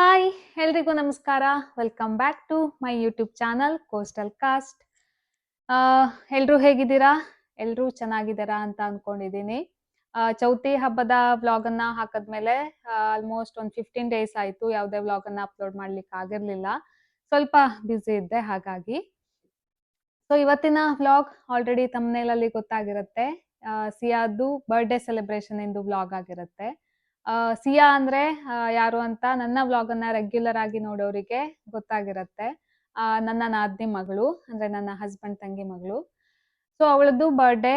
Hi ಎಲ್ರಿಗೂ ನಮಸ್ಕಾರ. Welcome back to my YouTube channel coastal cast ಎಲ್ಲರೂ ಹೇಗಿದ್ದೀರಾ? ಎಲ್ಲರೂ ಚೆನ್ನಾಗಿದ್ದೀರಾ ಅಂತ ಅನ್ಕೊಂಡಿದ್ದೀನಿ. ಆ, ಚೌತಿ ಹಬ್ಬದ ವ್ಲಾಗ್ ಅನ್ನ ಹಾಕದ್ಮೇಲೆ ಆಲ್ಮೋಸ್ಟ್ ಒಂದು ಫಿಫ್ಟೀನ್ ಡೇಸ್ ಆಯ್ತು ಯಾವುದೇ ವ್ಲಾಗ್ ಅನ್ನ ಅಪ್ಲೋಡ್ ಮಾಡ್ಲಿಕ್ಕೆ ಆಗಿರ್ಲಿಲ್ಲ. ಸ್ವಲ್ಪ ಬ್ಯುಸಿ ಇದ್ದೆ ಹಾಗಾಗಿ. ಸೊ ಇವತ್ತಿನ ವ್ಲಾಗ್ ಆಲ್ರೆಡಿ ತಮ್ಮನೇಲಲ್ಲಿ ಗೊತ್ತಾಗಿರುತ್ತೆ. ಸಿಯಾದು ಬರ್ಡೇ ಸೆಲೆಬ್ರೇಷನ್ ಇಂದು ವ್ಲಾಗ್ ಆಗಿರುತ್ತೆ. ಸಿಯಾ ಅಂದ್ರೆ ಯಾರು ಅಂತ ನನ್ನ ವ್ಲಾಗ್ ಅನ್ನ ರೆಗ್ಯುಲರ್ ಆಗಿ ನೋಡೋರಿಗೆ ಗೊತ್ತಾಗಿರತ್ತೆ. ನನ್ನ ನಾದ್ನಿ ಮಗಳು, ಅಂದ್ರೆ ನನ್ನ ಹಸ್ಬೆಂಡ್ ತಂಗಿ ಮಗಳು. ಸೊ ಅವಳದ್ದು ಬರ್ಡೇ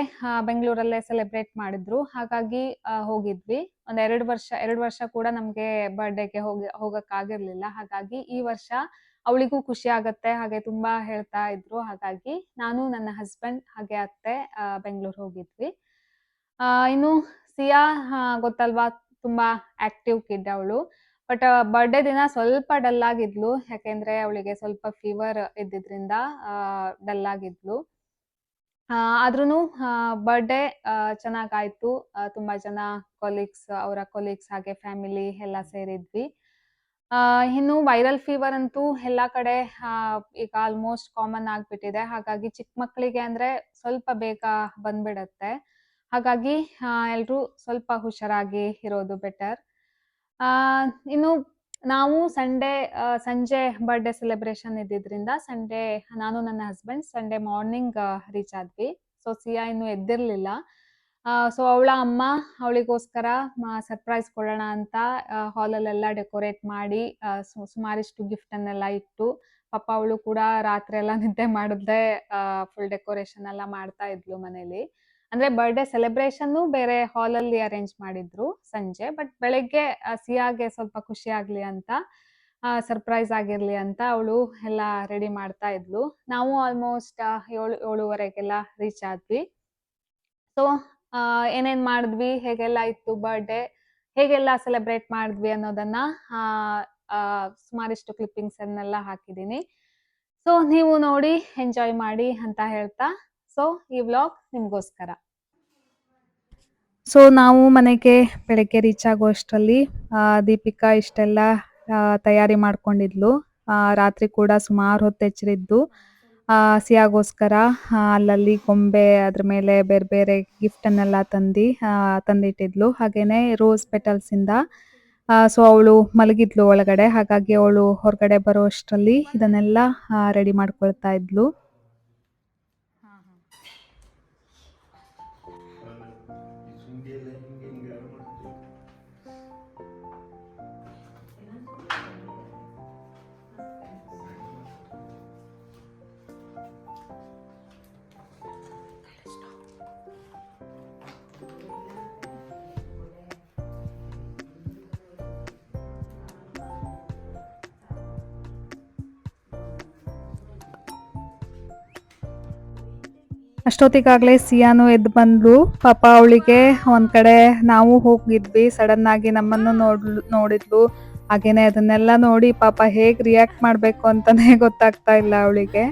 ಬೆಂಗಳೂರಲ್ಲೇ ಸೆಲೆಬ್ರೇಟ್ ಮಾಡಿದ್ರು. ಹಾಗಾಗಿ ಹೋಗಿದ್ವಿ. ಒಂದ್ ಎರಡು ವರ್ಷ ಎರಡು ವರ್ಷ ಕೂಡ ನಮ್ಗೆ ಬರ್ಡೇಗೆ ಹೋಗಿ ಹೋಗಕ್ ಆಗಿರ್ಲಿಲ್ಲ ಹಾಗಾಗಿ, ಈ ವರ್ಷ ಅವಳಿಗೂ ಖುಷಿ ಆಗತ್ತೆ, ಹಾಗೆ ತುಂಬಾ ಹೇಳ್ತಾ ಇದ್ರು. ಹಾಗಾಗಿ, ನಾನು ನನ್ನ ಹಸ್ಬೆಂಡ್ ಹಾಗೆ ಅತ್ತೆ ಬೆಂಗಳೂರು ಹೋಗಿದ್ವಿ. ಇನ್ನು ಸಿಯಾ ಗೊತ್ತಲ್ವಾ? ತುಂಬಾ ಆಕ್ಟಿವ್ ಕಿಡ್ ಅವಳು. ಬಟ್ ಬರ್ಡೇ ದಿನ ಸ್ವಲ್ಪ ಡಲ್ ಆಗಿದ್ಲು. ಯಾಕೆಂದ್ರೆ ಅವಳಿಗೆ ಸ್ವಲ್ಪ ಫೀವರ್ ಇದ್ದಿದ್ರಿಂದ ಡಲ್ ಆಗಿದ್ಲು. ಆದ್ರೂ ಬರ್ಡೇ ಚೆನ್ನಾಗಾಯ್ತು. ತುಂಬಾ ಜನ ಕೊಲೀಗ್ಸ್ ಅವರ ಕೊಲೀಗ್ಸ್ ಹಾಗೆ ಫ್ಯಾಮಿಲಿ ಎಲ್ಲ ಸೇರಿದ್ವಿ. ಇನ್ನು ವೈರಲ್ ಫೀವರ್ ಅಂತೂ ಎಲ್ಲ ಕಡೆ ಈಗ ಆಲ್ಮೋಸ್ಟ್ ಕಾಮನ್ ಆಗ್ಬಿಟ್ಟಿದೆ. ಹಾಗಾಗಿ ಚಿಕ್ಕ ಮಕ್ಕಳಿಗೆ ಅಂದ್ರೆ ಸ್ವಲ್ಪ ಬೇಗ ಬಂದ್ಬಿಡತ್ತೆ. ಹಾಗಾಗಿ ಎಲ್ಲರೂ ಸ್ವಲ್ಪ ಹುಷಾರಾಗಿ ಇರೋದು ಬೆಟರ್ ಇನ್ನು ನಾವು ಸಂಡೇ ಸಂಜೆ ಬರ್ಡೇ ಸೆಲೆಬ್ರೇಷನ್ ಇದ್ದಿದ್ರಿಂದ ಸಂಡೇ ನಾನು ನನ್ನ ಹಸ್ಬೆಂಡ್ ಸಂಡೇ ಮಾರ್ನಿಂಗ್ ರೀಚ್ ಆದ್ವಿ. ಸೊ ಸಿಯಾ ಇನ್ನು ಎದ್ದಿರ್ಲಿಲ್ಲ. ಸೊ ಅವಳ ಅಮ್ಮ ಅವಳಿಗೋಸ್ಕರ ಸರ್ಪ್ರೈಸ್ ಕೊಡೋಣ ಅಂತ ಹಾಲಲ್ಲೆಲ್ಲ ಡೆಕೋರೇಟ್ ಮಾಡಿ ಸುಮಾರಿಷ್ಟು ಗಿಫ್ಟ್ ಅನ್ನೆಲ್ಲ ಇಟ್ಟು, ಪಾಪ ಅವಳು ಕೂಡ ರಾತ್ರಿ ಎಲ್ಲ ನಿದ್ದೆ ಮಾಡಿದ್ದೆ ಫುಲ್ ಡೆಕೋರೇಷನ್ ಎಲ್ಲ ಮಾಡ್ತಾ ಇದ್ಲು ಮನೇಲಿ. ಅಂದ್ರೆ ಬರ್ಡೇ ಸೆಲೆಬ್ರೇಷನ್ ಬೇರೆ ಹಾಲ್ ಅಲ್ಲಿ ಅರೇಂಜ್ ಮಾಡಿದ್ರು ಸಂಜೆ ಬಟ್ ಬೆಳಗ್ಗೆ ಸಿಯಾಗೆ ಸ್ವಲ್ಪ ಖುಷಿ ಆಗ್ಲಿ ಅಂತ ಸರ್ಪ್ರೈಸ್ ಆಗಿರ್ಲಿ ಅಂತ ಅವಳು ಎಲ್ಲ ರೆಡಿ ಮಾಡ್ತಾ ಇದ್ಲು. ನಾವು ಆಲ್ಮೋಸ್ಟ್ ಏಳು, ಏಳುವರೆಗೆಲ್ಲ ರೀಚ್ ಆದ್ವಿ. ಸೊ ಏನೇನ್ ಮಾಡಿದ್ವಿ, ಹೇಗೆಲ್ಲ ಇತ್ತು ಬರ್ಡೇ ಹೇಗೆಲ್ಲ ಸೆಲೆಬ್ರೇಟ್ ಮಾಡಿದ್ವಿ ಅನ್ನೋದನ್ನ ಸುಮಾರಿಷ್ಟು ಕ್ಲಿಪ್ಪಿಂಗ್ಸ್ ಅನ್ನೆಲ್ಲ ಹಾಕಿದ್ದೀನಿ. ಸೊ ನೀವು ನೋಡಿ ಎಂಜಾಯ್ ಮಾಡಿ ಅಂತ ಹೇಳ್ತಾ ಸೊ ಈ ವ್ಲಾಗ್ ನಿಮ್ಗೋಸ್ಕರ. ಸೊ ನಾವು ಮನೆಗೆ ಬೆಳಗ್ಗೆ ರೀಚ್ ಆಗೋ ಅಷ್ಟರಲ್ಲಿ ದೀಪಿಕಾ ಇಷ್ಟೆಲ್ಲ ಆ, ತಯಾರಿ ಮಾಡ್ಕೊಂಡಿದ್ಲು. ಆ, ರಾತ್ರಿ ಕೂಡ ಸುಮಾರು ಹೊತ್ತು ಎಚ್ಚರಿದ್ದು ಆ, ಸಿಯಾಗೋಸ್ಕರ ಆ, ಅಲ್ಲಲ್ಲಿ ಗೊಂಬೆ ಅದ್ರ ಮೇಲೆ ಬೇರೆ ಬೇರೆ ಗಿಫ್ಟ್ ಅನ್ನೆಲ್ಲ ತಂದು ತಂದಿಟ್ಟಿದ್ಲು. ಹಾಗೇನೆ ರೋಸ್ ಪೆಟಲ್ಸ್ ಇಂದ ಸೊ ಅವಳು ಮಲಗಿದ್ಲು ಒಳಗಡೆ. ಹಾಗಾಗಿ ಅವಳು ಹೊರಗಡೆ ಬರೋ ಅಷ್ಟರಲ್ಲಿ ಇದನ್ನೆಲ್ಲ ರೆಡಿ ಮಾಡ್ಕೊಳ್ತಾ ಇದ್ಲು. ಅಷ್ಟೊತ್ತಿಗಾಗ್ಲೇ ಸಿಯಾನು ಎದ್ದು ಬಂದ್ಲು. ಪಾಪ ಅವಳಿಗೆ ಒಂದ್ ಕಡೆ ನಾವು ಹೋಗಿದ್ವಿ, ಸಡನ್ ಆಗಿ ನಮ್ಮನ್ನು ನೋಡ್ ನೋಡಿದ್ಲು. ಹಾಗೇನೆ ಅದನ್ನೆಲ್ಲ ನೋಡಿ ಪಾಪ ಹೇಗ್ ರಿಯಾಕ್ಟ್ ಮಾಡ್ಬೇಕು ಅಂತಾನೆ ಗೊತ್ತಾಗ್ತಾ ಇಲ್ಲ ಅವಳಿಗೆ.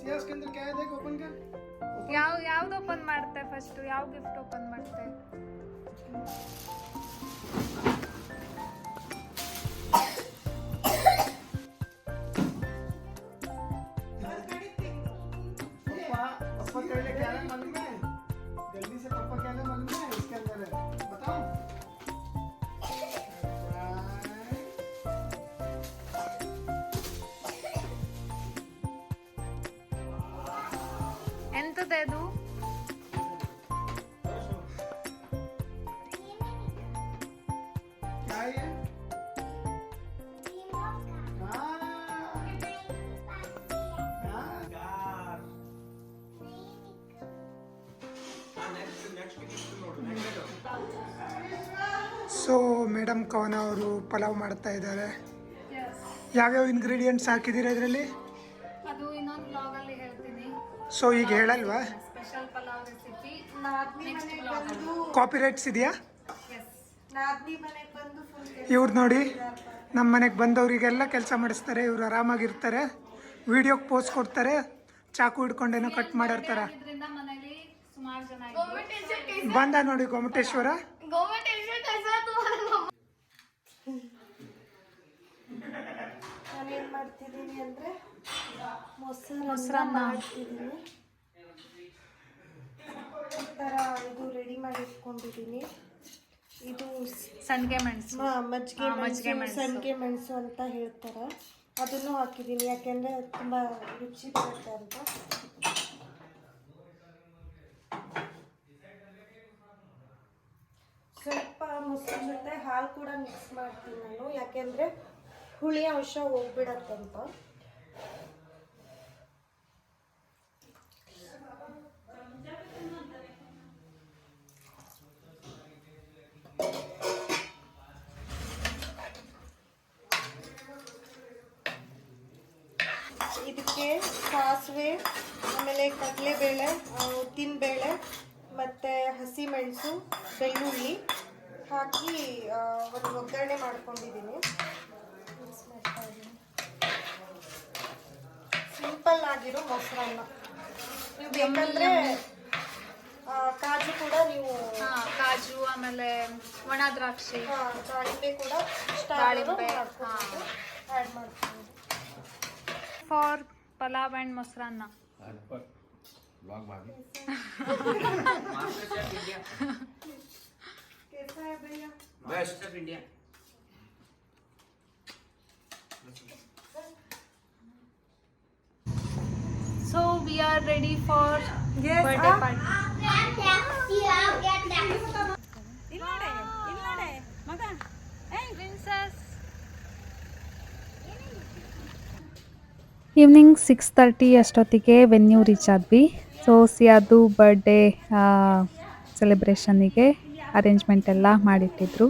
ಸಿಯಾಸ್ಗೆ ಅಂದ್ರೆ ಕ್ಯಾ ಇದೆ ಓಪನ್ ಕಾ ಯಾವ ಯಾವ್ದು ಓಪನ್ ಮಾಡ್ತೆ ಫಸ್ಟ್ ಯಾವ ಗಿಫ್ಟ್ ಓಪನ್ ಮಾಡ್ತೆ ಎಂತದ ಅದು? ಸೊ ಮೇಡಮ್ ಕವನ ಅವರು ಪಲಾವ್ ಮಾಡ್ತಾ ಇದ್ದಾರೆ. ಯಾವ್ಯಾವ ಇಂಗ್ರೀಡಿಯೆಂಟ್ಸ್ ಹಾಕಿದ್ದೀರಾ ಇದರಲ್ಲಿ? ಸೊ ಈಗ ಹೇಳಲ್ವಾ? ಸ್ಪೆಷಲ್ ಪಲಾವ್ ರೆಸಿಪಿ ನಾದ್ನಿ ಮನೆಗೆ ಬಂದು ಕಾಪಿ ರೈಟ್ಸ್ ಇದೆಯಾ ನಾದ್ನಿ ಮನೆಗೆ ಬಂದು ಫುಲ್ ಇವ್ರು ನೋಡಿ ನಮ್ಮ ಮನೆಗೆ ಬಂದವರಿಗೆಲ್ಲ ಕೆಲಸ ಮಾಡಿಸ್ತಾರೆ ಇವರು ಆರಾಮಾಗಿರ್ತಾರೆ. ವಿಡಿಯೋಗೆ ಪೋಸ್ಟ್ ಕೊಡ್ತಾರೆ ಚಾಕು ಹಿಡ್ಕೊಂಡೇನೋ ಕಟ್ ಮಾಡಿರ್ತಾರೆ ಬಂದ ನೋಡಿ ಗೊಮಟೇಶ್ವರ. ನಾನೇನ್ ಮಾಡ್ತಿದ್ದೀನಿ ಅಂದ್ರೆ ಮೊಸರನ್ನ. ಮಾಡ್ತಿದ್ದೀನಿ. ಈ ಥರ ಇದು ರೆಡಿ ಮಾಡಿ ಇಟ್ಕೊಂಡಿದ್ದೀನಿ. ಇದು ಸ್- ಸಂಡಿಗೆ ಮೆಣಸು. ಮಜ್ಜಿಗೆ ಮಜ್ಜಿಗೆ ಮೆಣಸು. ಮೆಣಸು. ಅಂತ ಹೇಳ್ತಾರೆ. ಅದನ್ನು ಹಾಕಿದ್ದೀನಿ. ಯಾಕೆಂದ್ರೆ ತುಂಬ ರುಚಿ ಬರುತ್ತೆ ಅಂತ. ಸ್ವಲ್ಪ ಮೊಸರು ಜೊತೆ ಹಾಲು ಕೂಡ ಮಿಕ್ಸ್ ಮಾಡ್ತೀನಿ ನಾನು. ಯಾಕೆಂದ್ರೆ ಹುಳಿ ಅಂಶ ಹೋಗ್ಬಿಡತ್ತಂತ. ಇದಕ್ಕೆ ಸಾಸಿವೆ, ಆಮೇಲೆ ಕಡಲೆಬೇಳೆ ಉದ್ದಿನಬೇಳೆ, ಮತ್ತು ಹಸಿಮೆಣಸು, ಬೆಳ್ಳುಳ್ಳಿ ಹಾಕಿ ಒಂದು ಒಗ್ಗರಣೆ ಮಾಡ್ಕೊಂಡಿದ್ದೀನಿ ಮಿಕ್ಸ್ ಮಾಡ್ತಾ ಇದ್ದೀನಿ ಸಿಂಪಲ್ ಆಗಿರೋ ಮೊಸರನ್ನ. ನೀವು ಬೇಕಂದ್ರೆ ಕಾಜು ಕೂಡ ನೀವು ಕಾಜು ಆಮೇಲೆ ಒಣ ದ್ರಾಕ್ಷಿ. ದಾಳಿಂಬೆ ಕೂಡ ದಾಳಿಂಬೆ ಆ್ಯಡ್ ಮಾಡ್ತೀವಿ ಫಾರ್ ಪಲಾವ್ ಅಂಡ್ ಮೊಸರನ್ನ. ಬೆಸ್ಟ್ ಇಂಡಿಯಾ भैया ready for yes, birthday party. Ah. Party evening six thirty ಅಷ್ಟೊತ್ತಿಗೆ ವೆನ್ಯೂ ರೀಚ್ ಆದ್ವಿ. ಸೊ ಸಿಯಾದು ಬರ್ಡೇ ಸೆಲೆಬ್ರೇಷನಿಗೆ ಅರೇಂಜ್ಮೆಂಟ್ ಎಲ್ಲ ಮಾಡಿಟ್ಟಿದ್ರು.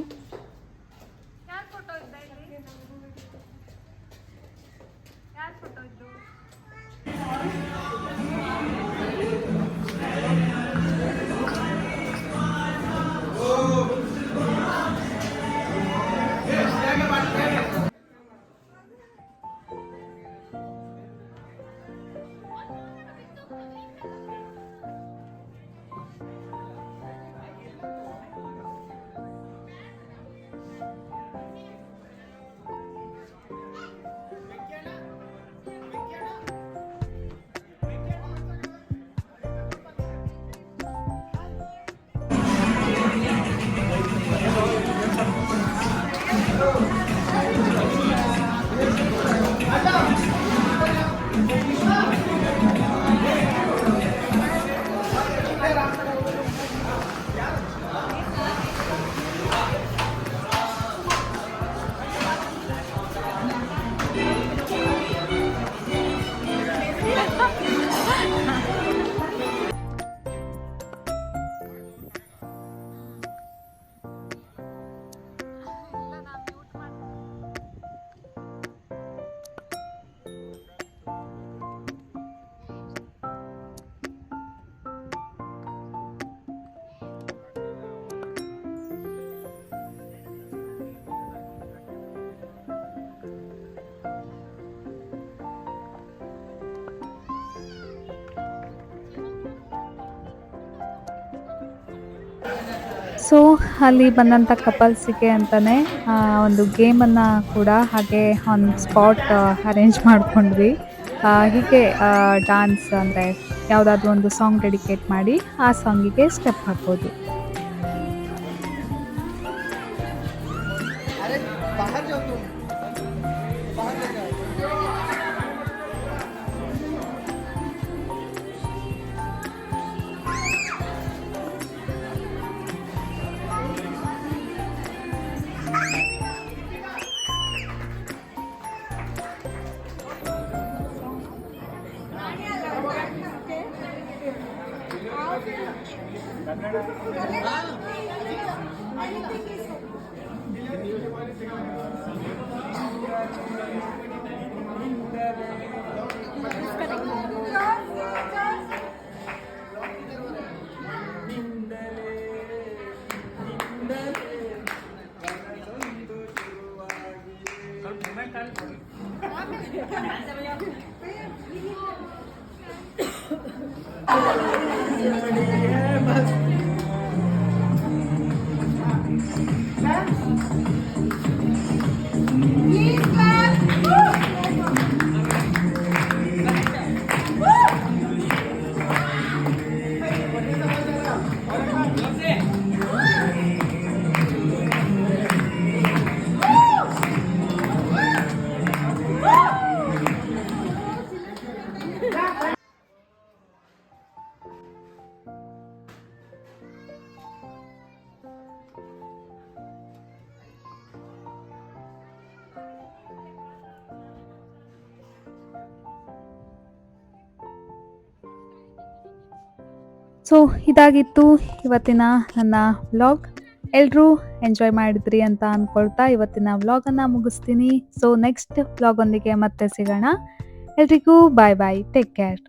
ಸೊ ಅಲ್ಲಿ ಬಂದಂಥ ಕಪಲ್ಸಿಗೆ ಅಂತಲೇ ಒಂದು ಗೇಮನ್ನು ಕೂಡ ಹಾಗೆ ಆನ್ ಸ್ಪಾಟ್ ಅರೇಂಜ್ ಮಾಡಿಕೊಂಡ್ವಿ. ಹೀಗೆ ಡಾನ್ಸ್ ಅಂದರೆ ಯಾವುದಾದ್ರು ಒಂದು ಸಾಂಗ್ ಡೆಡಿಕೇಟ್ ಮಾಡಿ ಆ ಸಾಂಗಿಗೆ ಸ್ಟೆಪ್ ಹಾಕೋದು ಸೊ ಇದಾಗಿತ್ತು ಇವತ್ತಿನ ನನ್ನ ವ್ಲಾಗ್ ಎಲ್ಲರೂ ಎಂಜಾಯ್ ಮಾಡಿದ್ರಿ ಅಂತ ಅಂದ್ಕೊಳ್ತಾ ಇವತ್ತಿನ ವ್ಲಾಗನ್ನು ಮುಗಿಸ್ತೀನಿ. ಸೊ ನೆಕ್ಸ್ಟ್ ವ್ಲಾಗೊಂದಿಗೆ ಮತ್ತೆ ಸಿಗೋಣ. ಎಲ್ರಿಗೂ ಬಾಯ್ ಬಾಯ್ ಟೇಕ್ ಕೇರ್